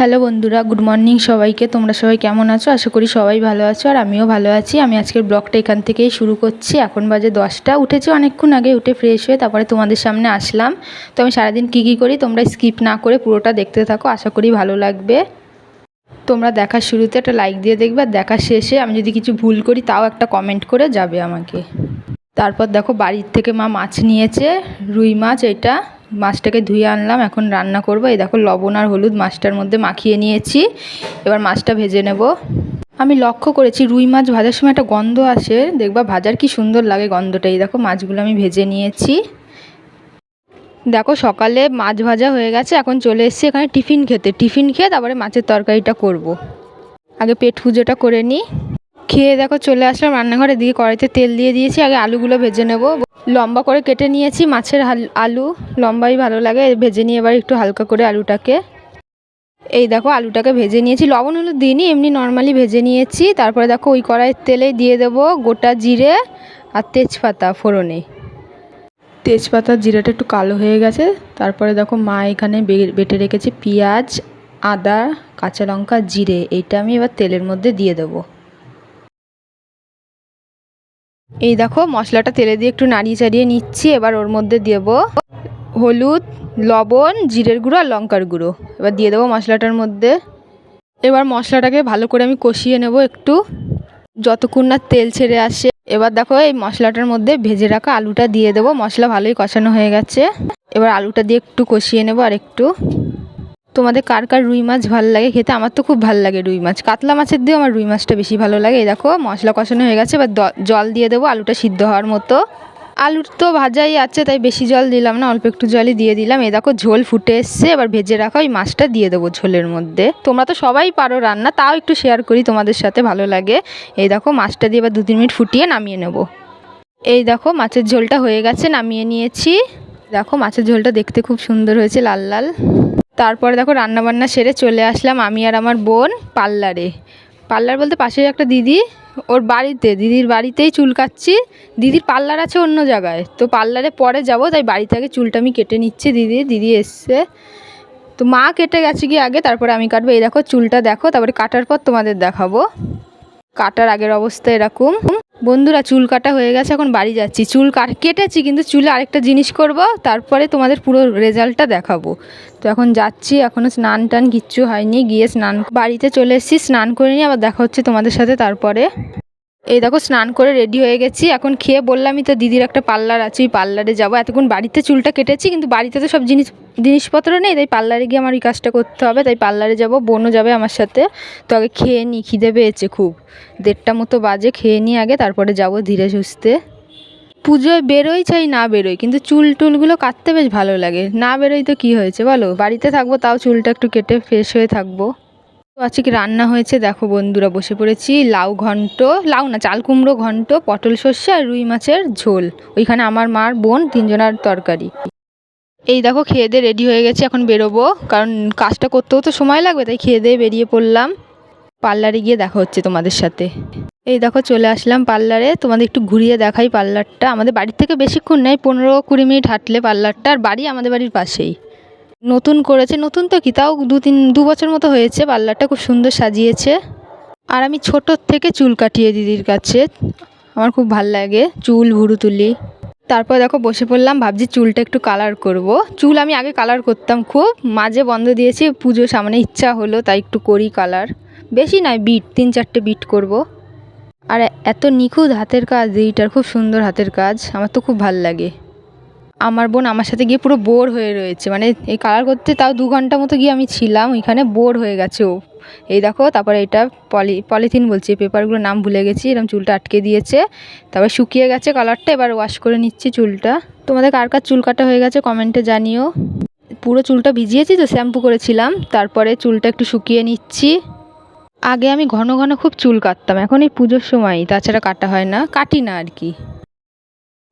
Hello বন্ধুরা, good morning সবাইকে। তোমরা সবাই কেমন আছো? আশা করি সবাই ভালো আছো আর আমিও ভালো আছি। আমি আজকের ব্লগটা এখান থেকেই শুরু করছি। এখন বাজে দশটা। উঠেছি অনেকক্ষণ আগে, উঠে ফ্রেশ হয়ে তারপরে তোমাদের সামনে আসলাম। তো আমি সারাদিন কী কী করি তোমরা স্কিপ না করে পুরোটা দেখতে থাকো। আশা করি ভালো লাগবে। তোমরা দেখার শুরুতে একটা লাইক দিয়ে দেখবে। আর দেখার শেষে আমি যদি কিছু ভুল করি, তাও একটা কমেন্ট করে যাবে আমাকে। তারপর দেখো বাড়ির থেকে মা মাছ নিয়েছে, রুই মাছ এটা। মাছটাকে ধুয়ে আনলাম, এখন রান্না করব। এই দেখো লবণ আর হলুদ মাছটার মধ্যে মাখিয়ে নিয়েছি। এবার মাছটা ভেজে নেব। আমি লক্ষ্য করেছি রুই মাছ ভাজার সময় একটা গন্ধ আসে, দেখবা ভাজার কি সুন্দর লাগে গন্ধটা। এই দেখো মাছগুলো আমি ভেজে নিয়েছি। দেখো সকালে মাছ ভাজা হয়ে গেছে, এখন চলে এসেছি এখানে টিফিন খেতে। টিফিন খেয়ে তারপরে মাছের তরকারিটা করব। আগে পেট পুজোটা করে নিই। খেয়ে দেখো চলে আসলাম রান্নাঘরে দিয়ে কড়াইতে তেল দিয়ে দিয়েছি, আগে আলুগুলো ভেজে নেব। লম্বা করে কেটে নিয়েছি, মাছের আলু লম্বাই ভালো লাগে, ভেজে নিয়ে এবার একটু হালকা করে আলুটাকে। এই দেখো আলুটাকে ভেজে নিয়েছি, লবণ হলুদ দিইনি, এমনি নর্মালি ভেজে নিয়েছি। তারপরে দেখো ওই কড়াইয়ের তেলে দিয়ে দেবো গোটা জিরে আর তেজপাতা ফোড়নে। তেজপাতা জিরাটা একটু কালো হয়ে গেছে, তারপরে দেখো মা এখানে বেটে রেখেছে পেঁয়াজ, আদা, কাঁচা লঙ্কা, জিরে, এইটা আমি এবার তেলের মধ্যে দিয়ে দেবো। এই দেখো, মশলাটা তেলে দিয়ে একটু নাড়িয়ে চাড়িয়ে নিচ্ছি, এবার ওর মধ্যে দেব হলুদ, লবণ, জিরের গুঁড়ো আর লঙ্কার গুঁড়ো। এবার দিয়ে দেবো মশলাটার মধ্যে। এবার মশলাটাকে ভালো করে আমি কষিয়ে নেব একটু। যতক্ষণ না তেল ছেড়ে আসে, এবার দেখো এই মশলাটার মধ্যে ভেজে রাখা আলুটা দিয়ে দেবো। মশলা ভালোই কষানো হয়ে গেছে। এবার আলুটা দিয়ে একটু কষিয়ে নেব আর একটু তোমাদের কার কার রুই মাছ ভালো লাগে খেতে? আমার তো খুব ভালো লাগে রুই মাছ। কাতলা মাছের দিয়েও আমার রুই মাছটা বেশি ভালো লাগে। এই দেখো, মশলা কষানো হয়ে গেছে। এবার জল দিয়ে দেবো আলুটা সিদ্ধ হওয়ার মতো। আলুর তো ভাজাই আছে, তাই বেশি জল দিলাম না, অল্প একটু জলই দিয়ে দিলাম। এই দেখো, ঝোল ফুটে এসছে। এবার ভেজে রাখা ওই মাছটা দিয়ে দেবো ঝোলের মধ্যে। তোমরা তো সবাই পারো রান্না, তাও একটু শেয়ার করি তোমাদের সাথে, ভালো লাগে। এই দেখো, মাছটা দিয়ে এবার দু তিন মিনিট ফুটিয়ে নামিয়ে নেব। এই দেখো, মাছের ঝোলটা হয়ে গেছে, নামিয়ে নিয়েছি। দেখো, মাছের ঝোলটা দেখতে খুব সুন্দর হয়েছে, লাল লাল। তারপরে দেখো রান্নাবান্না সেরে চলে আসলাম আমি আর আমার বোন পার্লারে। পার্লার বলতে পাশেই একটা দিদি, ওর বাড়িতে, দিদির বাড়িতেই চুল কাটছি। দিদির পার্লার আছে অন্য জায়গায়, তো পার্লারে পরে যাব, তাই বাড়ি থেকে চুলটা আমি কেটে নিচ্ছি, দিদি দিদি এসছে। তো মা কেটে গেছে কি আগে, তারপরে আমি কাটবো। এই দেখো চুলটা দেখো, তারপরে কাটার পর তোমাদের দেখাবো। কাটার আগের অবস্থা এরকম। বন্ধুরা, চুল কাটা হয়ে গেছে, এখন বাড়ি যাচ্ছি। চুল কাট কেটেছি, কিন্তু চুলে আরেকটা জিনিস করব, তারপরে তোমাদের পুরো রেজাল্টটা দেখাবো। তো এখন যাচ্ছি এখনও স্নান টান কিচ্ছু হয়নি, গিয়ে স্নান, বাড়িতে চলে এসেছি, স্নান করে নিয়ে আবার দেখা হচ্ছে তোমাদের সাথে তারপরে। এই দেখো, স্নান করে রেডি হয়ে গেছি। এখন খেয়ে বললামই তো দিদির একটা পার্লার আছে, ওই পার্লারে যাব। এতক্ষণ বাড়িতে চুলটা কেটেছি, কিন্তু বাড়িতে তো সব জিনিস, জিনিসপত্র নেই। তাই পার্লারে গিয়ে আমার এই কাজটা করতে হবে। তাই পার্লারে যাব, বোনও যাবে আমার সাথে। তো আগে খেয়ে নিই, খিদে পেয়েছে খুব। দেড়টা মতো বাজে, খেয়ে নিই আগে, তারপরে যাব ধীরে সুস্থে। পুজোয় বেরোই চাই, না বেরোই। কিন্তু চুল টুলগুলো কাটতে বেশ ভালো লাগে। না বেরোই তো কী হয়েছে বলো? বাড়িতে থাকব, তাও চুলটা একটু কেটে ফ্রেশ হয়ে থাকব। তো আজকে রান্না হয়েছে, দেখো বন্ধুরা বসে পড়েছি, লাউ ঘন্ট, লাউ না, চাল কুমড়ো ঘন্ট, পটল সর্ষে আর রুই মাছের ঝোল। ওইখানে আমার মার বোন, তিনজনের তরকারি। এই দেখো খেয়ে দিয়ে রেডি হয়ে গেছে, এখন বেরোবো, কারণ কাজটা করতেও তো সময় লাগবে, তাই খেয়ে দিয়ে বেরিয়ে পড়লাম। পার্লারে গিয়ে দেখা হচ্ছে তোমাদের সাথে। এই দেখো চলে আসলাম পার্লারে, তোমাদের একটু ঘুরিয়ে দেখাই পার্লারটা। আমাদের বাড়ির থেকে বেশিক্ষণ নেই, পনেরো কুড়ি মিনিট হাঁটলে পার্লারটা, আর বাড়ি আমাদের বাড়ির পাশেই। নতুন করেছে, নতুন তো কি, তাও দু তিন, দু বছর মতো হয়েছে, পার্লারটা খুব সুন্দর সাজিয়েছে আর আমি ছোটোর থেকে চুল কাটিয়ে দিদির কাছে, আমার খুব ভালো লাগে, চুল, ভুরু তুলি তারপর দেখো বসে পড়লাম, ভাবছি চুলটা একটু কালার করব। চুল আমি আগে কালার করতাম খুব, মাঝে বন্ধ দিয়েছি পুজো সামনে ইচ্ছা হলো, তাই একটু করি কালার বেশি নয় বিট তিন চারটে বিট করব। আর এত নিখুঁত হাতের কাজ দিদিটার খুব সুন্দর হাতের কাজ, আমার তো খুব ভালো লাগে আমার বোন আমার সাথে গিয়ে পুরো বোর হয়ে রয়েছে। মানে এই কালার করতে তাও দু ঘণ্টা মতো গিয়ে আমি ছিলাম, ওইখানে বোর হয়ে গেছে ও। এই দেখো, তারপরে এটা পলি পলিথিন বলছি পেপারগুলোর নাম ভুলে গেছি এরকম চুলটা আটকে দিয়েছে। তারপর শুকিয়ে গেছে কালারটা এবার ওয়াশ করে নিচ্ছি চুলটা। তোমাদের কার কার চুল কাটা হয়ে গেছে কমেন্টে জানিও। পুরো চুলটা ভিজিয়েছি তো শ্যাম্পু করেছিলাম, তারপরে চুলটা একটু শুকিয়ে নিচ্ছি। আগে আমি ঘন ঘন খুব চুল কাটতাম, এখন এই পুজোর সময় তাছাড়া কাটা হয় না, কাটি না আর কি।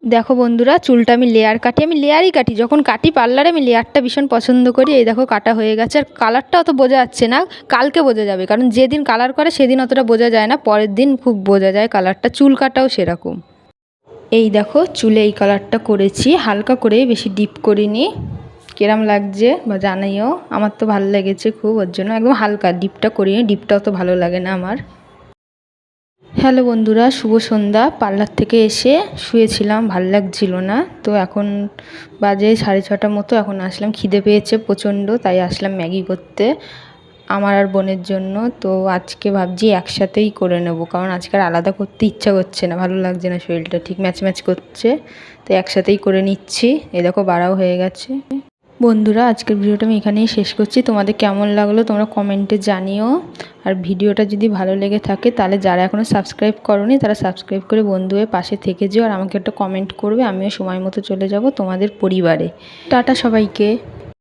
দেখো বন্ধুরা, চুলটা আমি লেয়ার কাটি, আমি লেয়ারই কাটি। যখন কাটি পার্লারে আমি লেয়ারটা ভীষণ পছন্দ করি। এই দেখো কাটা হয়ে গেছে। আর কালারটা অত বোঝা যাচ্ছে না। কালকে বোঝা যাবে। কারণ যেদিন কালার করে, সেদিন অতটা বোঝা যায় না। পরের দিন খুব বোঝা যায় কালারটা চুল কাটাও সেরকম। এই দেখো, চুলে এই কালারটা করেছি। হালকা করে বেশি ডিপ করিনি। কিরম লাগছে বা জানাইও আমার তো ভালো লেগেছে খুব। ওর জন্য একদম হালকা। ডিপটা করিনি। ডিপটাও তো ভালো লাগে না আমার। হ্যালো বন্ধুরা, শুভ সন্ধ্যা। পার্লার থেকে এসে শুয়েছিলাম, ভালো লাগছিল না। তো এখন বাজে সাড়ে ছটার মতো, এখন আসলাম। খিদে পেয়েছে প্রচণ্ড, তাই আসলাম ম্যাগি করতে আমার আর বোনের জন্য। তো আজকে ভাবছি একসাথেই করে নেব, কারণ আজকে আর আলাদা করতে ইচ্ছা করছে না। ভালো লাগছে না শরীরটা, ঠিক ম্যাচ ম্যাচ করছে। তো একসাথেই করে নিচ্ছি। এ দেখো, বাড়াও হয়ে গেছে। বন্ধুরা, আজকের ভিডিওটা আমি এখানেই শেষ করছি। তোমাদের কেমন লাগল তোমরা কমেন্টে জানিও। আর ভিডিওটা যদি ভালো লেগে থাকে, তাহলে যারা এখনও সাবস্ক্রাইব করনি, তারা সাবস্ক্রাইব করে বন্ধু হয়ে পাশে থেকে যেও। আর আমাকে একটা কমেন্ট করবে, আমিও সময় মতো চলে যাব তোমাদের পরিবারে। টাটা সবাইকে।